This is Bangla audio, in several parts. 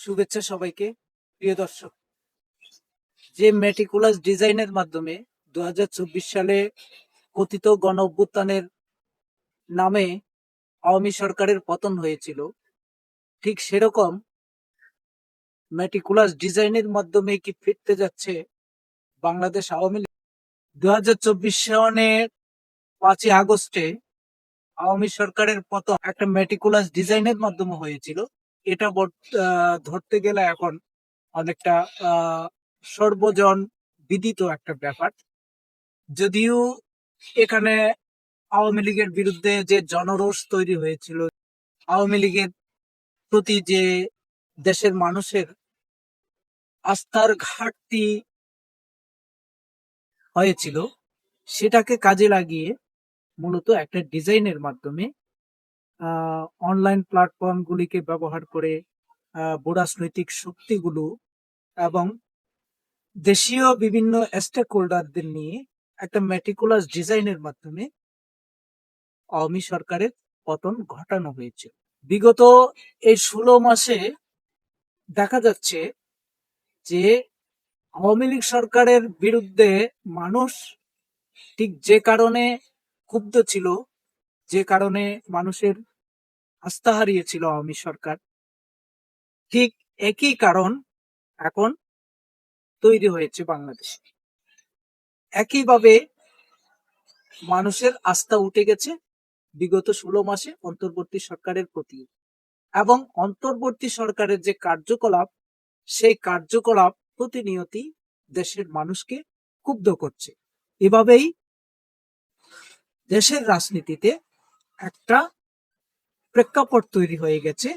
শুভেচ্ছা সবাইকে, প্রিয় দর্শক। যে মেটিকুলাস ডিজাইনের মাধ্যমে দু হাজার চব্বিশ সালে কথিত গণ অভ্যুত্থানের নামে আওয়ামী সরকারের পতন হয়েছিল, ঠিক সেরকম মেটিকুলাস ডিজাইনের মাধ্যমে কি ফিরতে যাচ্ছে বাংলাদেশ আওয়ামী লীগ? দু হাজার চব্বিশ সনের পাঁচই আগস্টে আওয়ামী সরকারের পতন একটা মেটিকুলাস ডিজাইনের মাধ্যমে হয়েছিল। এটা ধরতে গেলে এখন অনেকটা সর্বজন বিদিত একটা ব্যাপার। যদিও এখানে আওয়ামী লীগের বিরুদ্ধে যে জনরোষ তৈরি হয়েছিল, আওয়ামী লীগের প্রতি যে দেশের মানুষের আস্থার ঘাটতি হয়েছিল, সেটাকে কাজে লাগিয়ে মূলত একটা ডিজাইনের মাধ্যমে অনলাইন প্ল্যাটফর্মগুলিকে ব্যবহার করে আহ, ভূরাজনৈতিক শক্তিগুলো এবং দেশীয় বিভিন্ন স্টেক হোল্ডারদের নিয়ে একটা মেটিকুলাস ডিজাইনের মাধ্যমে আওয়ামী সরকারের পতন ঘটানো হয়েছে। বিগত এই ষোলো মাসে দেখা যাচ্ছে যে আওয়ামী লীগ সরকারের বিরুদ্ধে মানুষ ঠিক যে কারণে ক্ষুব্ধ ছিল যে কারণে মানুষের আস্থা হারিয়েছিল আওয়ামী সরকার। ঠিক একই কারণ এখন তৈরি হয়েছে বাংলাদেশে। একইভাবে মানুষের আস্থা উঠে গেছে বিগত ষোলো মাসে অন্তর্বর্তী সরকারের প্রতি। এবং অন্তর্বর্তী সরকারের যে কার্যকলাপ, সেই কার্যকলাপ প্রতিনিয়তই দেশের মানুষকে ক্ষুব্ধ করছে। এভাবেই দেশের রাজনীতিতে একটা প্রেক্ষাপট তৈরি হয়ে গেছে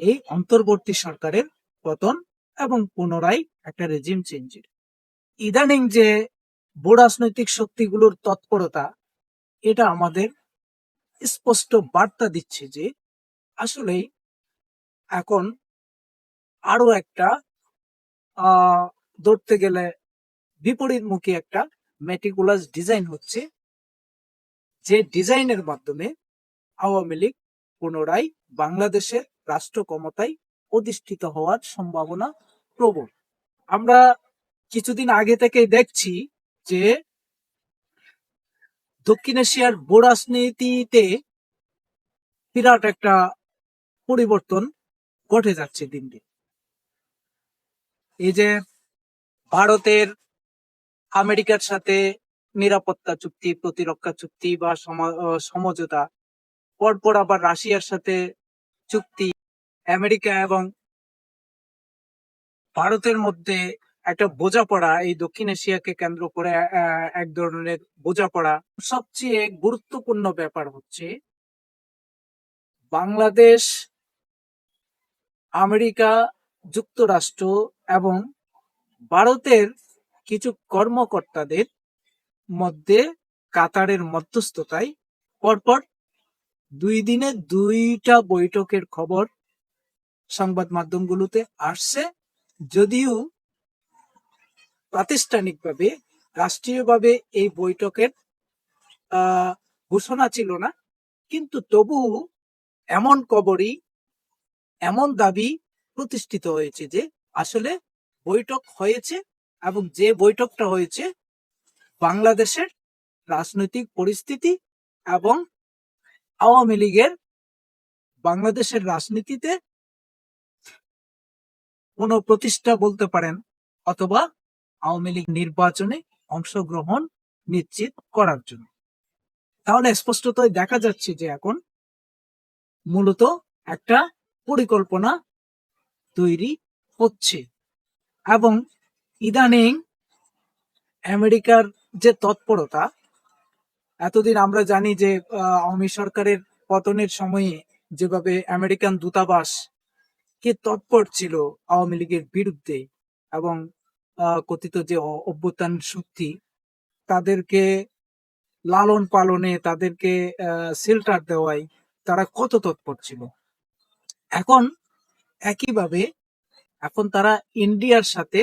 এই অন্তর্বর্তী সরকারের পতন এবং পুনরায় একটা রেজিম চেঞ্জের ইদানিং যে ভূরাজনৈতিক শক্তিগুলোর তৎপরতা, এটা আমাদের স্পষ্ট বার্তা দিচ্ছে যে আসলেই এখন আরও একটা ধরতে গেলে বিপরীতমুখী একটা মেটিকুলাস ডিজাইন হচ্ছে। যে ডিজাইনের মাধ্যমে আওয়ামী লীগ পুনরায় বাংলাদেশের রাষ্ট্র ক্ষমতায় অধিষ্ঠিত হওয়ার সম্ভাবনা প্রবল। আমরা কিছুদিন আগে থেকেই দেখছি যে দক্ষিণ এশিয়ার ভূরাজনীতিতে বিরাট একটা পরিবর্তন ঘটে যাচ্ছে দিন দিন। এই যে ভারতের আমেরিকার সাথে নিরাপত্তা চুক্তি, প্রতিরক্ষা চুক্তি বা সম- সমঝোতা পরপর আবার রাশিয়ার সাথে চুক্তি, আমেরিকা এবং ভারতের মধ্যে একটা বোঝাপড়া, এই দক্ষিণ এশিয়াকে কেন্দ্র করে এক ধরনের বোঝাপড়া। সবচেয়ে গুরুত্বপূর্ণ ব্যাপার হচ্ছে, বাংলাদেশ, আমেরিকা, যুক্তরাষ্ট্র এবং ভারতের কিছু কর্মকর্তাদের মধ্যে কাতারের মধ্যস্থতায় পরপর দুই দিনে দুইটা বৈঠকের খবর সংবাদ মাধ্যমগুলোতে আসছে। যদিও প্রাতিষ্ঠানিকভাবে, রাষ্ট্রীয়ভাবে এই বৈঠকের ঘোষণা ছিল না। কিন্তু তবু এমন কবরই, এমন দাবি প্রতিষ্ঠিত হয়েছে যে আসলে বৈঠক হয়েছে এবং যে বৈঠকটা হয়েছে, বাংলাদেশের রাজনৈতিক পরিস্থিতি এবং আওয়ামী লীগের বাংলাদেশের রাজনীতিতে কোনো প্রতিষ্ঠা বলতে পারেন অথবা আওয়ামী লীগ নির্বাচনে অংশগ্রহণ নিশ্চিত করার জন্য। তাহলে স্পষ্টতই দেখা যাচ্ছে যে এখন মূলত একটা পরিকল্পনা তৈরি হচ্ছে এবং ইদানিং আমেরিকার যে তৎপরতা এতদিন আমরা জানি যে আওয়ামী সরকারের পতনের সময়ে যেভাবে আমেরিকান দূতাবাস কে তৎপর ছিল আওয়ামী লীগের বিরুদ্ধে এবং কথিত যে অভ্যুত্থান শক্তি, তাদেরকে লালন পালনে, তাদেরকে শেল্টার দেওয়ায় তারা কত তৎপর ছিল? এখন একইভাবে এখন তারা ইন্ডিয়ার সাথে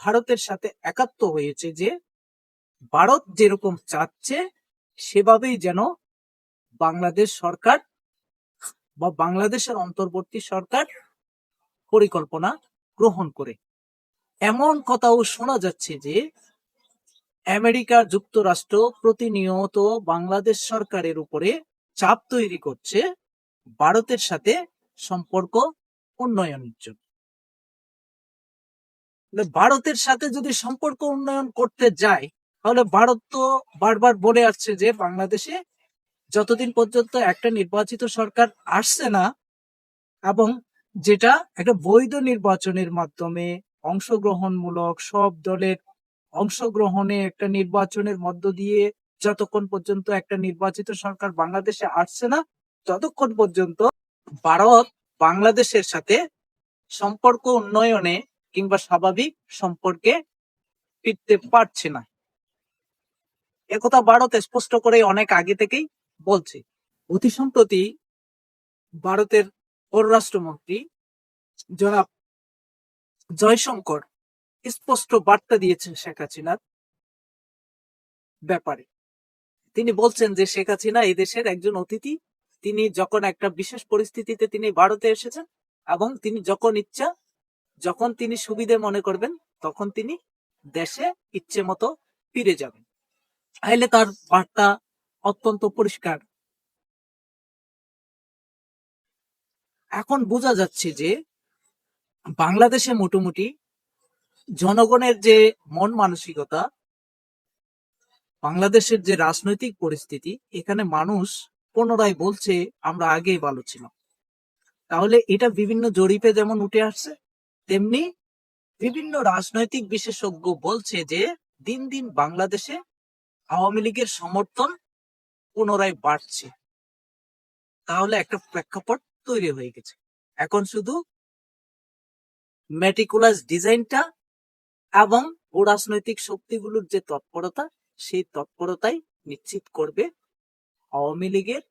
ভারতের সাথে একাত্ম হয়েছে যে, ভারত যেরকম চাচ্ছে সেভাবেই যেন বাংলাদেশ সরকার বা বাংলাদেশের অন্তর্বর্তী সরকার পরিকল্পনা গ্রহণ করে। এমন কথাও শোনা যাচ্ছে যে, আমেরিকা যুক্তরাষ্ট্র প্রতিনিয়ত বাংলাদেশ সরকারের উপরে চাপ তৈরি করছে ভারতের সাথে সম্পর্ক উন্নয়নের জন্য। ভারতের সাথে যদি সম্পর্ক উন্নয়ন করতে যায় তাহলে ভারত তো বারবার বলে আসছে যে বাংলাদেশে যতদিন পর্যন্ত একটা নির্বাচিত সরকার আসছে না, এবং যেটা একটা বৈধ নির্বাচনের মাধ্যমে অংশগ্রহণমূলক সব দলের অংশগ্রহণে একটা নির্বাচনের মধ্য দিয়ে যতক্ষণ পর্যন্ত একটা নির্বাচিত সরকার বাংলাদেশে আসছে না, ততক্ষণ পর্যন্ত ভারত বাংলাদেশের সাথে সম্পর্ক উন্নয়নে কিংবা স্বাভাবিক সম্পর্কে ফিরতে পারছে না। একথা ভারত স্পষ্ট করে অনেক আগে থেকেই বলছে। অতি সম্প্রতি ভারতের পররাষ্ট্রমন্ত্রী জনাব জয়শঙ্কর স্পষ্ট বার্তা দিয়েছেন শেখ হাসিনার ব্যাপারে। তিনি বলছেন যে শেখ হাসিনা এই দেশের একজন অতিথি। তিনি যখন একটা বিশেষ পরিস্থিতিতে তিনি ভারতে এসেছেন এবং তিনি যখন ইচ্ছা, যখন তিনি সুবিধে মনে করবেন, তখন তিনি দেশে ইচ্ছে মতো ফিরে যাবেন। তাহলে তার বার্তা অত্যন্ত পরিষ্কার। এখন বোঝা যাচ্ছে যে বাংলাদেশে মোটামুটি জনগণের যে মন মানসিকতা, বাংলাদেশের যে রাজনৈতিক পরিস্থিতি, এখানে মানুষ পুনরায় বলছে, আমরা আগেই ভালো ছিলাম। তাহলে এটা বিভিন্ন জরিপে যেমন উঠে আসছে, তেমনি বিভিন্ন রাজনৈতিক বিশেষজ্ঞ বলছে যে দিন দিন বাংলাদেশে আওয়ামী লীগের সমর্থন পুনরায় বাড়ছে। তাহলে একটা প্রেক্ষাপট তৈরি হয়ে গেছে। এখন শুধু মেটিকুলাস ডিজাইনটা এবং ও রাজনৈতিক শক্তিগুলোর যে তৎপরতা, সেই তৎপরতাই নিশ্চিত করবে আওয়ামী লীগের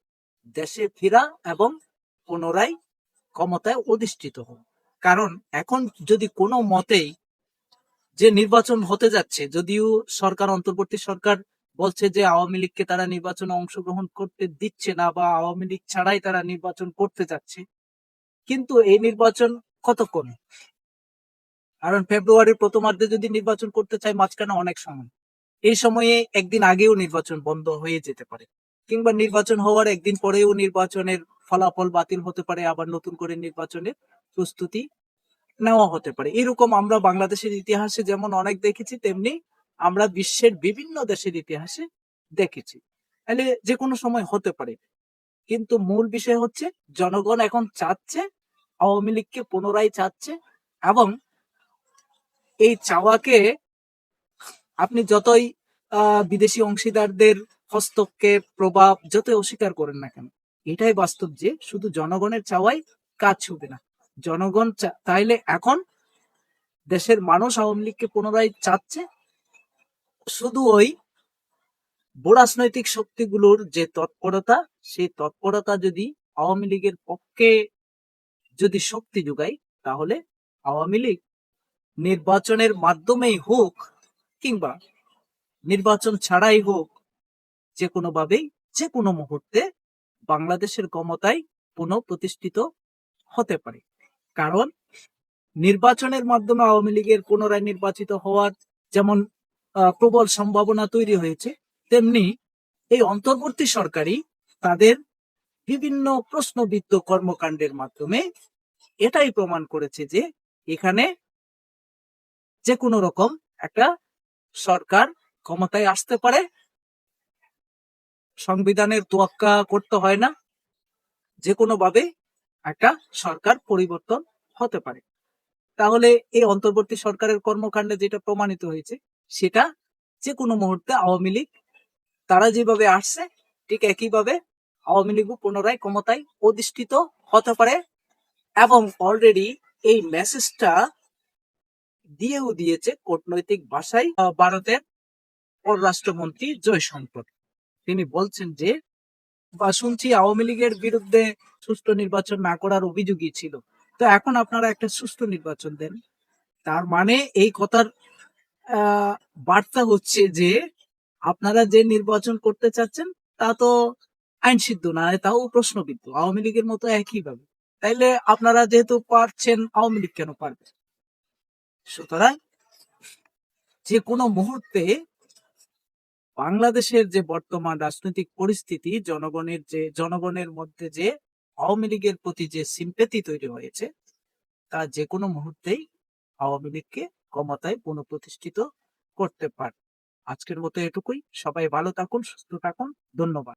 দেশে ফেরা এবং পুনরায় ক্ষমতায় অধিষ্ঠিত হন কারণ এখন যদি কোনো মতেই যে নির্বাচন হতে যাচ্ছে, যদিও সরকার, অন্তর্বর্তী সরকার বলছে যে আওয়ামী লীগকে তারা নির্বাচনে অংশগ্রহণ করতে দিচ্ছে না বা আওয়ামী লীগ ছাড়াই তারা নির্বাচন করতে যাচ্ছে। কিন্তু এই নির্বাচন কতক্ষণ? কারণ ফেব্রুয়ারির প্রথমার্ধে যদি নির্বাচন করতে চায় মাঝখানে অনেক সময়। এই সময়ে একদিন আগেও নির্বাচন বন্ধ হয়ে যেতে পারে। কিংবা নির্বাচন হওয়ার একদিন পরেও নির্বাচনের ফলাফল বাতিল হতে পারে, আবার নতুন করে নির্বাচনের প্রস্তুতি নেওয়া হতে পারে। এরকম আমরা বাংলাদেশের ইতিহাসে যেমন অনেক দেখেছি, তেমনি আমরা বিশ্বের বিভিন্ন দেশের ইতিহাসে দেখেছি। তাহলে যে কোনো সময় হতে পারে। কিন্তু মূল বিষয় হচ্ছে, জনগণ এখন চাচ্ছে, আওয়ামী লীগকে পুনরায় চাচ্ছে এবং এই চাওয়াকে আপনি যতই বিদেশি অংশীদারদের হস্তক্ষেপ, প্রভাব যতই অস্বীকার করেন না কেন, এটাই বাস্তব যে শুধু জনগণের চাওয়াই কাজ ছুবে না। জনগণ তাইলে এখন দেশের মানুষ আওয়ামী লীগকে পুনরায় চাচ্ছে শুধু ওই রাজনৈতিক শক্তিগুলোর যে তৎপরতা, সেই তৎপরতা যদি আওয়ামী লীগের পক্ষে যদি শক্তি যোগায়, তাহলে আওয়ামী লীগ নির্বাচনের মাধ্যমেই হোক কিংবা নির্বাচন ছাড়াই হোক, যে কোনো ভাবেই যে কোনো মুহূর্তে বাংলাদেশের ক্ষমতায় পুনঃ প্রতিষ্ঠিত হতে পারে। কারণ নির্বাচনের মাধ্যমে আওয়ামী লীগের পুনরায় নির্বাচিত হওয়ার যেমন প্রবল সম্ভাবনা তৈরি হয়েছে। তেমনি এই অন্তর্বর্তী সরকারই তাদের বিভিন্ন প্রশ্নবিদ্ধ কর্মকাণ্ডের মাধ্যমে এটাই প্রমাণ করেছে যে এখানে যে কোনো রকম একটা সরকার ক্ষমতায় আসতে পারে। সংবিধানের তোয়াক্কা করতে হয় না। যে কোনো ভাবে একটা সরকার পরিবর্তন হতে পারে। তাহলে এই অন্তর্বর্তী সরকারের কর্মকাণ্ডে যেটা প্রমাণিত হয়েছে সেটা যে কোনো মুহূর্তে আওয়ামী লীগ, তারা যেভাবে আসছে, ঠিক একইভাবে আওয়ামী লীগও পুনরায় ক্ষমতায় অধিষ্ঠিত হতে পারে এবং অলরেডি এই মেসেজটা দিয়েও দিয়েছে কূটনৈতিক ভাষায় ভারতের পররাষ্ট্রমন্ত্রী জয়শঙ্কর তিনি বলছেন যে, বা শুনছি আওয়ামী লীগের বিরুদ্ধে সুষ্ঠু নির্বাচন না করার অভিযোগই ছিল। তো এখন আপনারা একটা সুষ্ঠু নির্বাচন দেন। তার মানে এই কথার বার্তা হচ্ছে যে আপনারা যে নির্বাচন করতে চাচ্ছেন, তা তো আইন সিদ্ধ না তাও প্রশ্নবিদ্ধ। আওয়ামী লীগের মতো একইভাবে। তাইলে আপনারা যেহেতু পারছেন, আওয়ামী লীগ কেন পারবে? সুতরাং যে কোনো মুহূর্তে বাংলাদেশের যে বর্তমান রাজনৈতিক পরিস্থিতি, জনগণের যে, জনগণের মধ্যে যে আওয়ামী লীগের প্রতি যে সিম্পেথি তৈরি হয়েছে, তা যে কোনো মুহূর্তেই আওয়ামী লীগকে ক্ষমতায় পুনঃপ্রতিষ্ঠিত করতে পারে। আজকের মতো এটুকুই। সবাই ভালো থাকুন সুস্থ থাকুন। ধন্যবাদ।